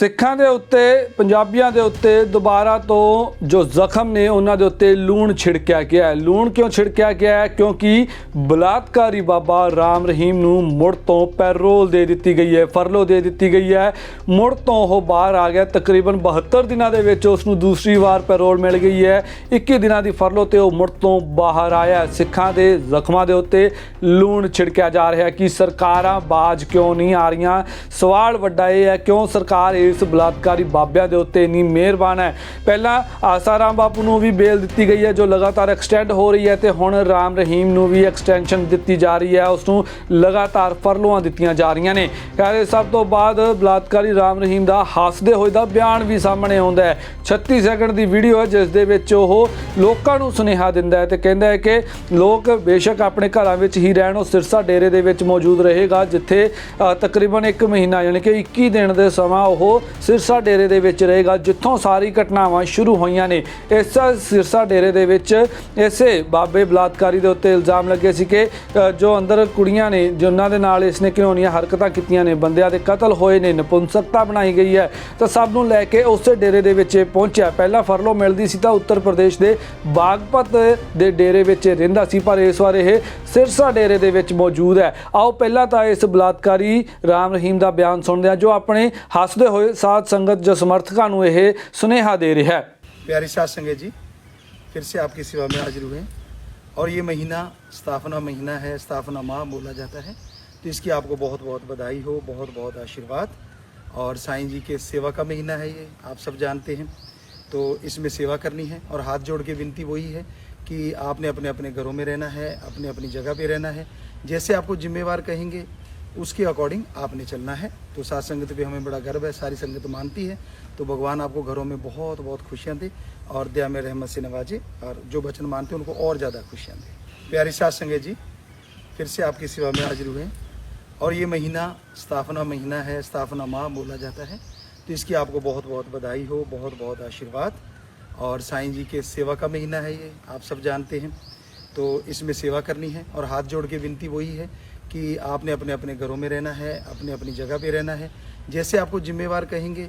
ਸਿੱਖਾਂ ਦੇ ਉੱਤੇ, ਪੰਜਾਬੀਆਂ ਦੇ ਉੱਤੇ ਦੁਬਾਰਾ ਤੋਂ ਜੋ ਜ਼ਖਮ ਨੇ ਉਹਨਾਂ ਦੇ ਉੱਤੇ ਲੂਣ ਛਿੜਕਿਆ ਗਿਆ ਹੈ। ਲੂਣ ਕਿਉਂ ਛਿੜਕਿਆ ਗਿਆ ਹੈ? ਕਿਉਂਕਿ ਬਲਾਤਕਾਰੀ ਬਾਬਾ ਰਾਮ ਰਹੀਮ ਨੂੰ ਮੁੜ ਤੋਂ ਪੈਰੋਲ ਦੇ ਦਿੱਤੀ ਗਈ ਹੈ, ਫਰਲੋ ਦੇ ਦਿੱਤੀ ਗਈ ਹੈ। ਮੁੜ ਤੋਂ ਉਹ ਬਾਹਰ ਆ ਗਿਆ। ਤਕਰੀਬਨ 72 ਦਿਨਾਂ ਦੇ ਵਿੱਚ ਉਸ ਨੂੰ ਦੂਸਰੀ ਵਾਰ ਪੈਰੋਲ ਮਿਲ ਗਈ ਹੈ। 21 ਦਿਨਾਂ ਦੀ ਫਰਲੋ ਤੇ ਉਹ ਮੁੜ ਤੋਂ ਬਾਹਰ ਆਇਆ ਸਿੱਖਾਂ ਦੇ ਜ਼ਖਮਾਂ ਦੇ ਉੱਤੇ ਲੂਣ ਛਿੜਕਿਆ ਜਾ ਰਿਹਾ ਕਿ ਸਰਕਾਰਾਂ ਬਾਜ ਕਿਉਂ ਨਹੀਂ ਆ ਰਹੀਆਂ? ਸਵਾਲ ਵੱਡਾ ਇਹ ਹੈ, ਕਿਉਂ ਸਰਕਾਰ ਇਸ ਬਲਾਤਕਾਰੀ ਬਾਬਿਆਂ ਦੇ ਉੱਤੇ ਇੰਨੀ ਮਿਹਰਬਾਨ ਹੈ। ਪਹਿਲਾਂ ਆਸਾਰਾਮ ਬਾਪੂ ਨੂੰ ਵੀ ਬੇਲ ਦਿੱਤੀ ਗਈ ਹੈ, ਜੋ ਲਗਾਤਾਰ ਐਕਸਟੈਂਡ ਹੋ ਰਹੀ ਹੈ ਤੇ ਹੁਣ ਰਾਮ ਰਹੀਮ ਨੂੰ ਵੀ ਐਕਸਟੈਂਸ਼ਨ ਦਿੱਤੀ ਜਾ ਰਹੀ ਹੈ। ਉਸ ਨੂੰ ਲਗਾਤਾਰ ਫਰਲੋਆਂ ਦਿੱਤੀਆਂ ਜਾ ਰਹੀਆਂ ਨੇ। ਕਹਿੰਦੇ ਸਭ ਤੋਂ ਬਾਅਦ ਬਲਾਤਕਾਰੀ ਰਾਮ ਰਹੀਮ ਦਾ ਹੱਸਦੇ ਹੋਏ ਦਾ ਬਿਆਨ ਵੀ ਸਾਹਮਣੇ ਆਉਂਦਾ ਹੈ। 36 ਸੈਕਿੰਡ ਦੀ ਵੀਡੀਓ ਹੈ, ਜਿਸ ਦੇ ਵਿੱਚ ਉਹ ਲੋਕਾਂ ਨੂੰ ਸੁਨੇਹਾ ਦਿੰਦਾ ਹੈ ਤੇ ਕਹਿੰਦਾ ਹੈ ਕਿ ਲੋਕ ਬੇਸ਼ੱਕ ਆਪਣੇ ਘਰਾਂ ਵਿੱਚ ਹੀ ਰਹਿਣ, ਉਹ ਸਿਰਸਾ ਡੇਰੇ ਦੇ ਵਿੱਚ ਮੌਜੂਦ ਰਹੇਗਾ, ਜਿੱਥੇ ਤਕਰੀਬਨ 1 ਮਹੀਨਾ, ਯਾਨੀ ਕਿ 21 ਦਿਨ ਦੇ ਸਮਾਂ ਉਹ ਉਹ ਸਿਰਸਾ ਡੇਰੇ ਦੇ ਵਿੱਚ ਰਹੇਗਾ, ਜਿੱਥੋਂ ਸਾਰੀ ਘਟਨਾਵਾਂ ਸ਼ੁਰੂ ਹੋਈਆਂ ਨੇ। ਇਸ ਸਿਰਸਾ ਡੇਰੇ ਦੇ ਵਿੱਚ ਇਸੇ ਬਾਬੇ ਬਲਾਤਕਾਰੀ ਦੇ ਉੱਤੇ ਇਲਜ਼ਾਮ ਲੱਗੇ ਸੀ ਕਿ ਜੋ ਅੰਦਰ ਕੁੜੀਆਂ ਨੇ, ਜਿਨ੍ਹਾਂ ਦੇ ਨਾਲ ਇਸਨੇ ਘਿਨੌਣੀਆਂ ਹਰਕਤਾਂ ਕੀਤੀਆਂ ਨੇ, ਬੰਦਿਆਂ ਦੇ ਕਤਲ ਹੋਏ ਨੇ, ਨਪੁੰਸਕਤਾ ਬਣਾਈ ਗਈ ਹੈ। ਤਾਂ ਸਭ ਨੂੰ ਲੈ ਕੇ ਉਸੇ ਡੇਰੇ ਦੇ ਵਿੱਚ ਇਹ ਪਹੁੰਚਿਆ। ਪਹਿਲਾਂ ਫਰਲੋ ਮਿਲਦੀ ਸੀ ਤਾਂ ਉੱਤਰ ਪ੍ਰਦੇਸ਼ ਦੇ ਬਾਗਪਤ ਦੇ ਡੇਰੇ ਵਿੱਚ ਰਹਿੰਦਾ ਸੀ, ਪਰ ਇਸ ਵਾਰ ਇਹ ਸਿਰਸਾ ਡੇਰੇ ਦੇ ਵਿੱਚ ਮੌਜੂਦ ਹੈ। ਆਓ, ਪਹਿਲਾਂ ਤਾਂ ਇਸ ਬਲਾਤਕਾਰੀ ਰਾਮ ਰਹੀਮ ਦਾ ਬਿਆਨ ਸੁਣਦੇ ਹਾਂ, ਜੋ ਆਪਣੇ ਹੱਸਦੇ ਹੋਏ ਸਾਧ ਸੰਗਤ ਜੋ ਸਮਰਥਕਾਂ ਨੂੰ ਇਹ ਸੁਨੇਹਾ ਦੇ ਰਿਹਾ ਹੈ प्यारी सात संगत जी फिर से आपकी सेवा में हाजिर हुए और ये महीना स्थापना महीना है स्थापना माह बोला जाता है तो इसकी आपको बहुत बहुत बधाई हो बहुत बहुत आशीर्वाद और साईं जी के सेवा का महीना है ये आप सब जानते हैं तो इसमें सेवा करनी है और हाथ जोड़ के विनती वही है कि आपने अपने अपने घरों में रहना है अपने अपनी जगह पे रहना है जैसे आपको जिम्मेवार कहेंगे उसके अकॉर्डिंग आपने चलना है तो सात संगत पे हमें बड़ा गर्व है, सारी संगत मानती है। तो भगवान आपको घरों में बहुत बहुत खुशियाँ दे और दया में रहमत से नवाजे और जो वचन मानते हैं उनको और ज़्यादा खुशियाँ दे। प्यारी सात संगत जी, फिर से आपकी सेवा में हाजिर हुए और ये महीना, स्थापना महीना है, स्थापना माह बोला जाता है। तो इसकी आपको बहुत बहुत बधाई हो, बहुत बहुत आशीर्वाद। और साईं जी के सेवा का महीना है ये, आप सब जानते हैं। तो इसमें सेवा करनी है और हाथ जोड़ के विनती वही है कि आपने अपने अपने घरों में रहना है, अपने अपनी जगह पे रहना है। जैसे आपको जिम्मेवार कहेंगे,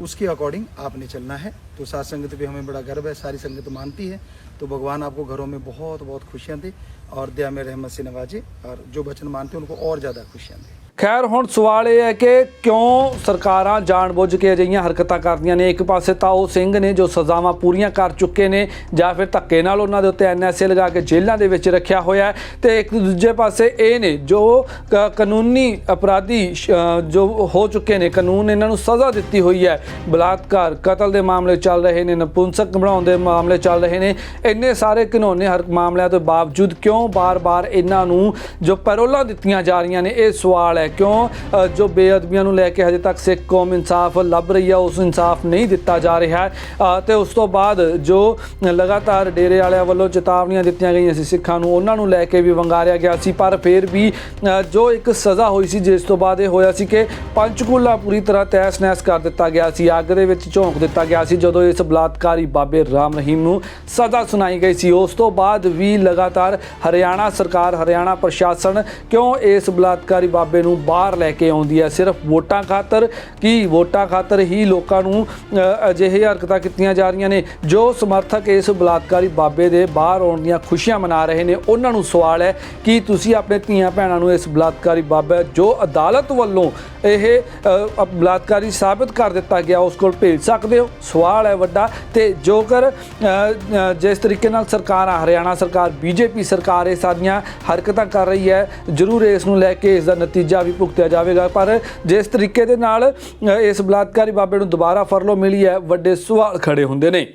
उसके अकॉर्डिंग आपने चलना है। तो सात संगत पे हमें बड़ा गर्व है, सारी संगत मानती है। तो भगवान आपको घरों में बहुत बहुत खुशियाँ दे और दया में रहमत से नवाजे और जो वचन मानते हैं उनको और ज़्यादा खुशियाँ दे। ਖੈਰ, ਹੁਣ ਸਵਾਲ ਇਹ ਹੈ ਕਿ ਕਿਉਂ ਸਰਕਾਰਾਂ ਜਾਣਬੁੱਝ ਕੇ ਅਜਿਹੀਆਂ ਹਰਕਤਾਂ ਕਰਦੀਆਂ ਨੇ? ਇੱਕ ਪਾਸੇ ਤਾਂ ਉਹ ਸਿੰਘ ਨੇ ਜੋ ਸਜ਼ਾਵਾਂ ਪੂਰੀਆਂ ਕਰ ਚੁੱਕੇ ਨੇ ਜਾਂ ਫਿਰ ਧੱਕੇ ਨਾਲ ਉਹਨਾਂ ਦੇ ਉੱਤੇ ਐਨਐਸਏ ਲਗਾ ਕੇ ਜੇਲ੍ਹਾਂ ਦੇ ਵਿੱਚ ਰੱਖਿਆ ਹੋਇਆ ਹੈ ਤੇ ਇੱਕ ਦੂਜੇ ਪਾਸੇ ਇਹ ਨੇ ਜੋ ਕ- ਕਾਨੂੰਨੀ ਅਪਰਾਧੀ ਸ਼- ਜੋ ਹੋ ਚੁੱਕੇ ਨੇ, ਕਾਨੂੰਨ ਇਹਨਾਂ ਨੂੰ ਸਜ਼ਾ ਦਿੱਤੀ ਹੋਈ ਹੈ। ਬਲਾਤਕਾਰ ਕਤਲ ਦੇ ਮਾਮਲੇ ਚੱਲ ਰਹੇ ਨੇ, ਨਪੁੰਸਕ ਬਣਾਉਣ ਦੇ ਮਾਮਲੇ ਚੱਲ ਰਹੇ ਨੇ। ਇੰਨੇ ਸਾਰੇ ਘਿਨੌਣੇ ਹਰ ਮਾਮਲਿਆਂ ਤੋਂ ਬਾਵਜੂਦ ਕਿਉਂ ਬਾਰ-ਬਾਰ ਇਹਨਾਂ ਨੂੰ ਜੋ ਪੈਰੋਲਾਂ ਦਿੱਤੀਆਂ ਜਾ ਰਹੀਆਂ ਨੇ? ਇਹ ਸਵਾਲ ਹੈ ਕਿਉਂ? ਅ, ਜੋ ਬੇਅਦਬੀਆਂ ਨੂੰ ਲੈ ਕੇ ਹਜੇ ਤੱਕ ਸਿੱਖ ਕੌਮ ਇਨਸਾਫ ਲੱਭ ਰਹੀ ਹੈ ਉਸ ਇਨਸਾਫ ਨਹੀਂ ਦਿੱਤਾ ਜਾ ਰਿਹਾ। ਹੈ ਅ, ਤੇ ਉਸ ਤੋਂ ਬਾਅਦ ਜੋ ਲਗਾਤਾਰ ਡੇਰੇ ਵਾਲਿਆਂ ਵੱਲੋਂ ਚੇਤਾਵਨੀਆਂ ਦਿੱਤੀਆਂ ਗਈਆਂ ਸੀ ਸਿੱਖਾਂ ਨੂੰ ਉਹਨਾਂ ਨੂੰ ਲੈ ਕੇ ਵੀ ਵੰਗਾਰਿਆ ਗਿਆ ਸੀ। ਪਰ ਫਿਰ ਵੀ ਅ, ਜੋ ਇੱਕ ਸਜ਼ਾ ਹੋਈ ਸੀ ਜਿਸ ਤੋਂ ਬਾਅਦ ਇਹ ਹੋਇਆ ਸੀ ਕਿ ਪੰਚਕੂਲਾ ਪੂਰੀ ਤਰ੍ਹਾਂ ਤਹਿਸ ਨਹਿਸ ਕਰ ਦਿੱਤਾ ਗਿਆ ਸੀ। ਅੱਗ ਦੇ ਵਿੱਚ ਝੋਂਕ ਦਿੱਤਾ ਗਿਆ ਸੀ ਜਦੋਂ ਇਸ ਬਲਾਤਕਾਰੀ ਬਾਬੇ ਰਾਮ ਰਹੀਮ ਨੂੰ ਸਜ਼ਾ ਸੁਣਾਈ ਗਈ ਸੀ। ਉਸ ਤੋਂ ਬਾਅਦ ਵੀ ਲਗਾਤਾਰ ਹਰਿਆਣਾ ਸਰਕਾਰ ਹਰਿਆਣਾ ਪ੍ਰਸ਼ਾਸਨ ਕਿਉਂ ਇਸ ਬਲਾਤਕਾਰੀ ਬਾਬੇ ਨੂੰ ਬਾਹਰ ਲੈ ਕੇ ਆਉਂਦੀ ਹੈ। ਸਿਰਫ ਵੋਟਾਂ ਖਾਤਰ ਕੀ ਵੋਟਾਂ ਖਾਤਰ ਹੀ ਲੋਕਾਂ ਨੂੰ ਅਜਿਹੇ ਹਰਕਤਾਂ ਕੀਤੀਆਂ ਜਾ ਰਹੀਆਂ ਨੇ ਜੋ ਸਮਰਥਕ ਇਸ ਬਲਾਤਕਾਰੀ ਬਾਬੇ ਦੇ ਬਾਹਰ ਆਉਣ ਦੀਆਂ ਖੁਸ਼ੀਆਂ ਮਨਾ ਰਹੇ ਨੇ। ਉਹਨਾਂ ਨੂੰ ਸਵਾਲ ਹੈ ਕਿ ਤੁਸੀਂ ਆਪਣੇ ਧੀਆਂ ਭੈਣਾਂ ਨੂੰ ਇਸ ਬਲਾਤਕਾਰੀ ਬਾਬਾ ਜੋ ਅਦਾਲਤ ਵੱਲੋਂ ਇਹ ਬਲਾਤਕਾਰੀ ਸਾਬਤ ਕਰ ਦਿੱਤਾ ਗਿਆ ਉਸ ਕੋਲ ਭੇਜ ਸਕਦੇ ਹੋ? ਸਵਾਲ ਹੈ ਵੱਡਾ ਤੇ ਜੋਕਰ ਅ, ਜਿਸ ਤਰੀਕੇ ਨਾਲ ਸਰਕਾਰਾਂ ਹਰਿਆਣਾ ਸਰਕਾਰ ਬੀਜੇਪੀ ਸਰਕਾਰ ਇਹ ਸਾਰੀਆਂ ਹਰਕਤਾਂ ਕਰ ਰਹੀ ਹੈ ਜ਼ਰੂਰ ਇਸ ਨੂੰ ਲੈ ਕੇ ਇਸ ਦਾ ਨਤੀਜਾ ਵੀ ਭੁਗਤਿਆ ਜਾਵੇਗਾ। ਪਰ ਜਿਸ ਤਰੀਕੇ ਦੇ ਨਾਲ ਇਸ ਬਲਾਤਕਾਰੀ ਬਾਬੇ ਨੂੰ ਦੁਬਾਰਾ ਫਰਲੋ ਮਿਲੀ ਹੈ ਵੱਡੇ ਸਵਾਲ ਖੜੇ ਹੁੰਦੇ ਨੇ।